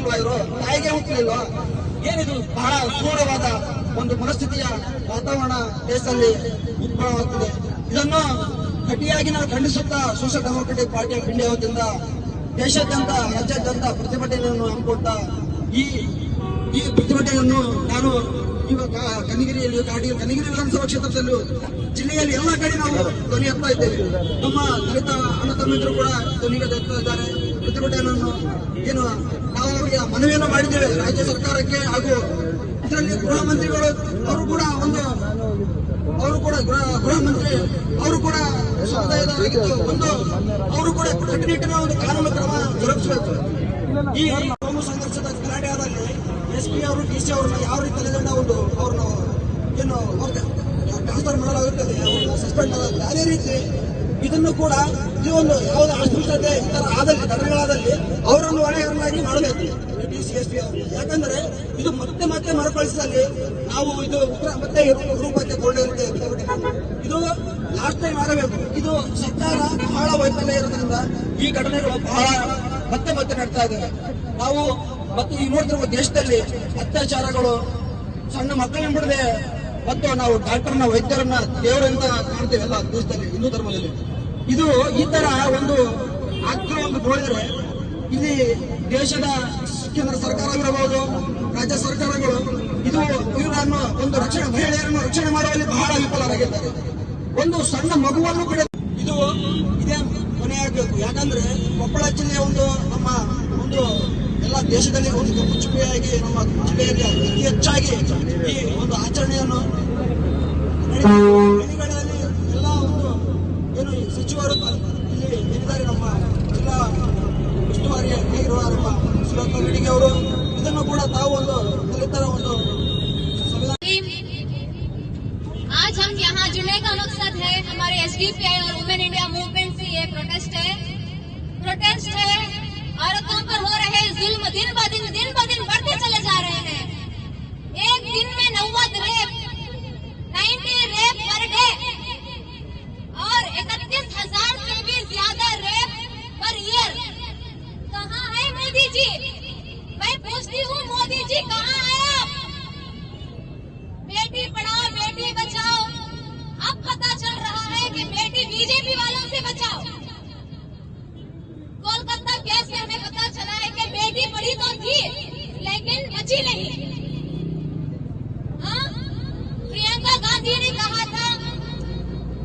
ಇವರು ತಾಯಿಗೆ ಹುಟ್ಟಲಿಲ್ವಾ ಏನಿದು ಬಹಳ ಕ್ರೂರವಾದ ಒಂದು ಮನಸ್ಥಿತಿಯ ವಾತಾವರಣ ದೇಶದಲ್ಲಿ ಉದ್ಭವವಾಗುತ್ತಿದೆ ಇದನ್ನು ಗಟ್ಟಿಯಾಗಿ ನಾವು ಖಂಡಿಸುತ್ತಾ social democratic party of India ವತಿಯಿಂದ ದೇಶಾದ್ಯಂತ ರಾಜ್ಯಾದ್ಯಂತ ಪ್ರತಿಭಟನೆಯನ್ನು ಹಮ್ಮಿಕೊಡ್ತಾ ಈ ಈ ಪ್ರತಿಭಟನೆಯನ್ನು ನಾನು ಇವಾಗ ಕನಗಿರಿಯಲ್ಲಿ ಕಾಡಿ ಕನಗಿರಿ ವಿಧಾನಸಭಾ ಕ್ಷೇತ್ರದಲ್ಲೂ ಜಿಲ್ಲೆಯಲ್ಲಿ ಎಲ್ಲ ಕಡೆ ನಾವು ಧ್ವನಿ ಎತ್ತಾ ಇದ್ದೇವೆ ನಮ್ಮ ದಲಿತ ಅಣ್ಣ ತಮ್ಮಿದ್ರು ಕೂಡ ಧ್ವನಿಗೆ ಎತ್ತಾ ಇದ್ದಾರೆ ಪ್ರತಿಭಟನೆಯನ್ನು ಏನು ಮನವಿಯನ್ನು ಮಾಡಿದ್ದೇವೆ ರಾಜ್ಯ ಸರ್ಕಾರಕ್ಕೆ ಹಾಗೂ ಇದರಲ್ಲಿ ಗೃಹ ಮಂತ್ರಿಗಳು ಅವರು ಕೂಡ ಒಂದು ಅವರು ಕೂಡ ಗೃಹ ಮಂತ್ರಿ ಅವರು ಕೂಡ ಸಮುದಾಯದ ಒಂದು ಅವರು ಕೂಡ ಕಟ್ಟುನಿಟ್ಟಿನ ಒಂದು ಕಾನೂನು ಕ್ರಮ ಜರುಗಿಸಬೇಕು ಈ ಕೋಮು ಸಂಘರ್ಷದ ಕಲಾಟ್ಯಾದಲ್ಲಿ ಎಸ್ ಪಿ ಅವರು ಡಿ ಸಿ ಅವ್ರನ್ನ ಯಾವ ರೀತಿ ತಲೆದಂಡ ಒಂದು ಅವ್ರನ್ನ ಏನು ಟ್ರಾನ್ಸ್ಫರ್ ಮಾಡಲಾಗುತ್ತದೆ ಅವ್ರನ್ನ ಸಸ್ಪೆಂಡ್ ಮಾಡಲಾಗುತ್ತದೆ ಅದೇ ರೀತಿ ಇದನ್ನು ಕೂಡ ಈ ಒಂದು ಯಾವುದೇ ಅಸ್ಪೃಶ್ಯತೆ ಇತರ ಆದಲ್ಲಿ ಘಟನೆಗಳಾದಲ್ಲಿ ಅವರನ್ನು ಹೊಣೆಗಾರನಾಗಿ ಮಾಡಬೇಕು ಡಿ ಸಿ ಎಸ್ ಪಿ ಅವರು ಯಾಕಂದ್ರೆ ಇದು ಮತ್ತೆ ಮತ್ತೆ ಮರುಕಳಿಸಿದಲ್ಲಿ ನಾವು ಇದು ಮತ್ತೆ ರೂಪಕ್ಕೆ ಕೊಂಡಿರುತ್ತೆ ಇದು ಲಾಸ್ಟ್ ಟೈಮ್ ಆಗಬೇಕು ಇದು ಸರ್ಕಾರ ಬಹಳ ವೈಫಲ್ಯ ಇರೋದ್ರಿಂದ ಈ ಘಟನೆಗಳು ಬಹಳ ಮತ್ತೆ ಮತ್ತೆ ನಡೀತಾ ಇದೆ ನಾವು ಮತ್ತೆ ಈ ನೋಡ್ತಿರುವ ದೇಶದಲ್ಲಿ ಅತ್ಯಾಚಾರಗಳು ಸಣ್ಣ ಮಕ್ಕಳನ್ನ ಬಿಡದೆ ಮತ್ತು ನಾವು ಡಾಕ್ಟರ್ನ ವೈದ್ಯರನ್ನ ದೇವರಂತ ಕಾಣ್ತೇವೆ ಎಲ್ಲ ದೇಶದಲ್ಲಿ ಹಿಂದೂ ಧರ್ಮದಲ್ಲಿ ಇದು ಈ ತರ ಒಂದು ಆಗ್ತಾ ಒಂದು ಇಲ್ಲಿ ದೇಶದ ಕೇಂದ್ರ ಸರ್ಕಾರವಿರಬಹುದು ರಾಜ್ಯ ಸರ್ಕಾರಗಳು ಇದು ಇವರನ್ನು ಒಂದು ರಕ್ಷಣೆ ಮಹಿಳೆಯರನ್ನು ರಕ್ಷಣೆ ಮಾಡುವಲ್ಲಿ ಬಹಳ ವಿಫಲರಾಗಿದ್ದಾರೆ ಒಂದು ಸಣ್ಣ ಮಗುವನ್ನು ಕೂಡ ಇದು ಇದೇ ಮನೆಯಾಗಬೇಕು ಯಾಕಂದ್ರೆ ಕೊಪ್ಪಳ ಜಿಲ್ಲೆಯ ಒಂದು ನಮ್ಮ ಒಂದು ಎಲ್ಲ ದೇಶದಲ್ಲಿ ಒಂದು ಮುಚ್ಚುಮೆಯಾಗಿ ನಮ್ಮ ಜಿಲ್ಲೆಯಲ್ಲಿ ಅತಿ ಹೆಚ್ಚಾಗಿ ಈ ಒಂದು ಆಚರಣೆಯನ್ನು केनी गरे वाली ಎಲ್ಲಾ ಒಂದು ಏನು ಸಚಿವಾರ ಕಾಲದ ಇಲ್ಲಿ ಇಲ್ಲಿ ಆದರೆ ನಮ್ಮ ಎಲ್ಲಾ ಸಚಿವಾರಿಯ ಕೇರುವಾರ ನಮ್ಮ ಶೋಕಾಮಿಡಿ ಗೆ ಅವರು ಇದನ್ನು ಕೂಡ ತಾವು ಒಂದು ರೀತಿಯರ ಒಂದು ಸಮಲ આજ ہم یہاں जुणे का मकसद है हमारे एसजीपीआई और वुमेन इंडिया मूवमेंट से एक प्रोटेस्ट है प्रोटेस्ट है عورتوں પર हो रहे জুলಮ್ ದಿನದಿಂದ ದಿನ सेकंड बची नहीं हाँ प्रियंका गांधी ने कहा था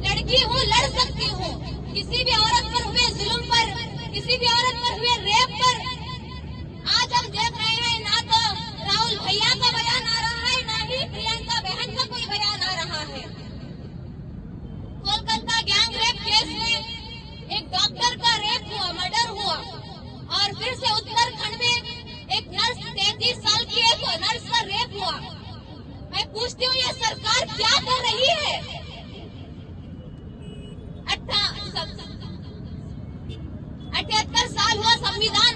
लड़की हूँ लड़ सकती हूँ किसी भी औरत पर हुए जुल्म पर किसी भी औरत पर हुए रेप पर हुआ नर्स रेप हुआ मैं पूछती हूँ ये सरकार क्या कर रही है अठहत्तर साल हुआ संविधान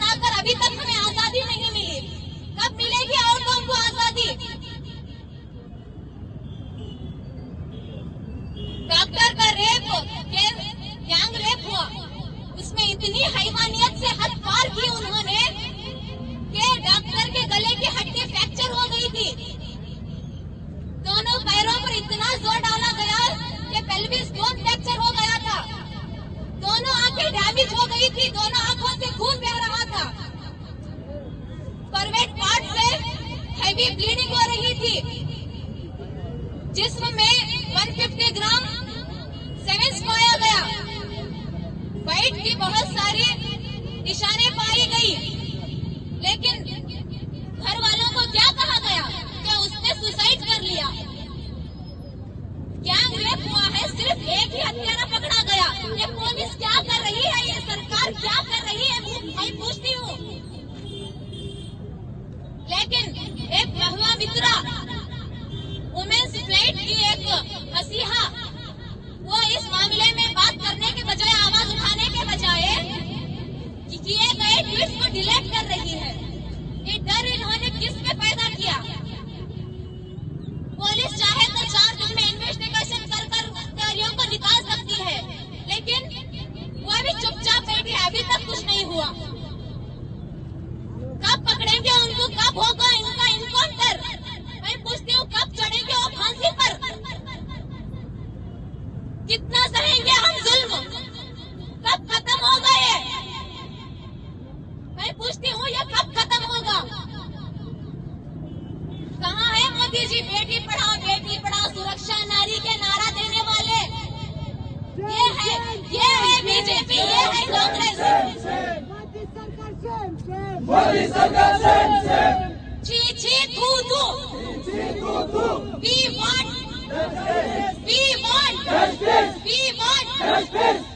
इतना जोर डाला गया कि पेल्विस बोन फ्रैक्चर हो गया था दोनों आंखें डैमेज हो गई थी दोनों आंखों से खून बह रहा था परवेट पार्ट से हैवी ब्लीडिंग हो रही थी जिसम में 150 ग्राम सेवेंस पाया गया पेट की बहुत सारी निशाने पाई गई लेकिन ये पुलिस क्या कर रही है ये सरकार क्या कर रही है मैं पूछती हूँ लेकिन एक महिला मित्रा वुमेन्स फ्लाइट की एक मसीहा वो इस मामले में बात करने के बजाय आवाज उठाने के बजाय किए गए ट्वीट को डिलीट कर रही है ये डर इन्होंने किस पे पैदा 阿婆，乖。मोदी सरकार सेम सेम ची ची तू तू ची तू तू we want we want we want